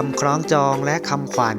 คำคล้องจองและคำขวัญ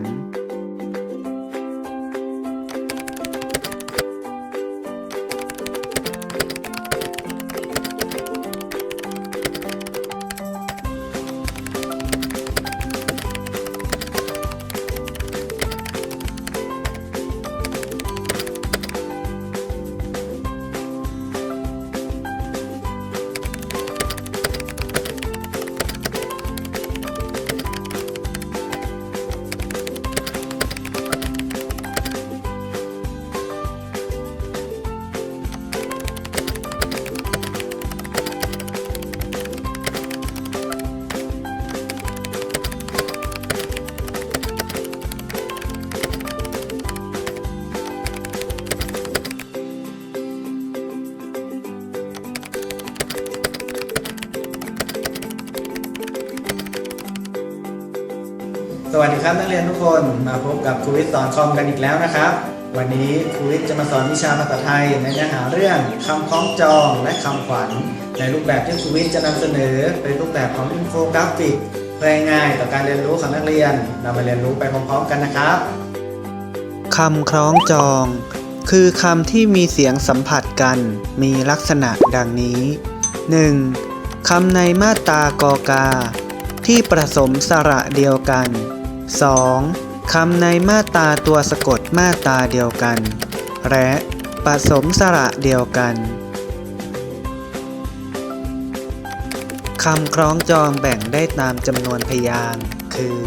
สวัสดีครับนักเรียนทุกคนมาพบกับครูวิทย์สอนคอมกันอีกแล้วนะครับ วันนี้ครูวิทย์จะมาสอนวิชาภาษาไทยในเนื้อหาเรื่องคำคล้องจองและคำขวัญ ในรูปแบบที่ครูวิทย์จะนำเสนอเป็นรูปแบบของอินโฟกราฟิกเพื่อง่ายต่อการเรียนรู้ของนักเรียนนำมาเรียนรู้ไปพร้อมๆกันนะครับคำคล้องจอง คือคำที่มีเสียงสัมผัสกัน มีลักษณะดังนี้ 1. คำในมาตรากอกา ที่ผสมสระเดียวกัน 2. คำในมาตราตัวสะกดมาตราเดียวกัน และผสมสระเดียวกัน คำคล้องจองแบ่งได้ตามจำนวนพยางค์คือ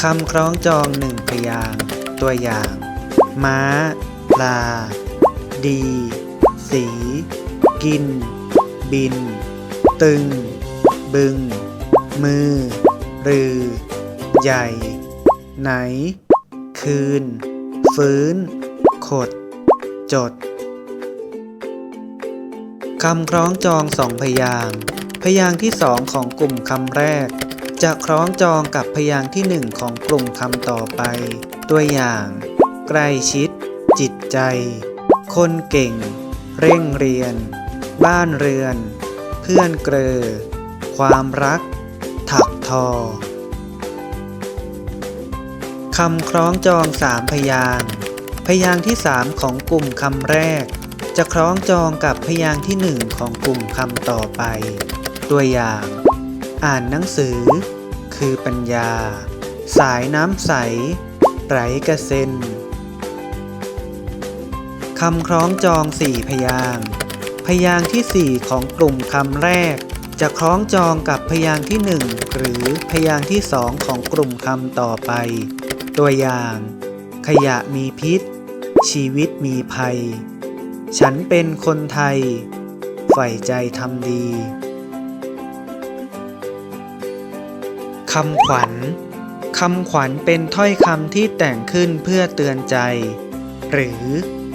คำคล้องจองหนึ่งพยางค์ตัวอย่าง ม้า ลา ดี สี กิน บิน ตึง บึง มือ รือ ใหญ่ ไหน คืน ฟื้น ขด จด คำคล้องจองสองพยาง พยางที่สองของกลุ่มคำแรก จะคล้องจองกับพยางที่หนึ่งของกลุ่มคำต่อไป ตัวอย่าง ใกล้ชิด จิตใจ คนเก่ง เร่งเรียน บ้านเรือน เพื่อนเกลอความรัก ถักทอคำคล้องจองสามพยางพยางที่สามของกลุ่มคำแรก จะคล้องจองกับพยางที่หนึ่งของกลุ่มคำต่อไป ตัวอย่าง อ่านหนังสือ คือปัญญา สายน้ำใส ไรกระเซ็นคำคล้องจองสี่พยางพยางที่สี่ของกลุ่มคำแรก จะคล้องจองกับพยางค์ที่หนึ่งหรือพยางค์ที่สองของกลุ่มคำต่อไป ตัวอย่าง ขยะมีพิษ ชีวิตมีภัย ฉันเป็นคนไทย ใฝ่ใจทำดีคำขวัญคำขวัญเป็นถ้อยคำที่แต่งขึ้นเพื่อเตือนใจ หรือ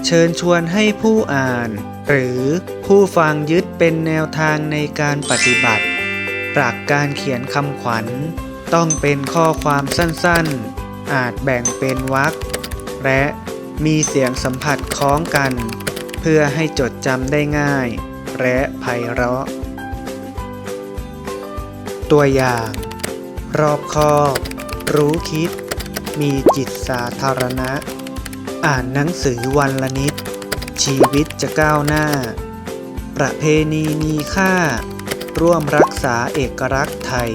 เชิญชวนให้ผู้อ่าน หรือผู้ฟังยึดเป็นแนวทางในการปฏิบัติหลักการเขียนคำขวัญ ต้องเป็นข้อความสั้นๆ อาจแบ่งเป็นวรรคและมีเสียงสัมผัสคล้องกัน เพื่อให้จดจำได้ง่าย และไพเราะ ตัวอย่าง รอบคอบ รู้คิด มีจิตสาธารณะ อ่านหนังสือวันละนิด ชีวิตจะก้าวหน้า ประเพณีมีค่า ร่วมรักษาเอกลักษณ์ไทย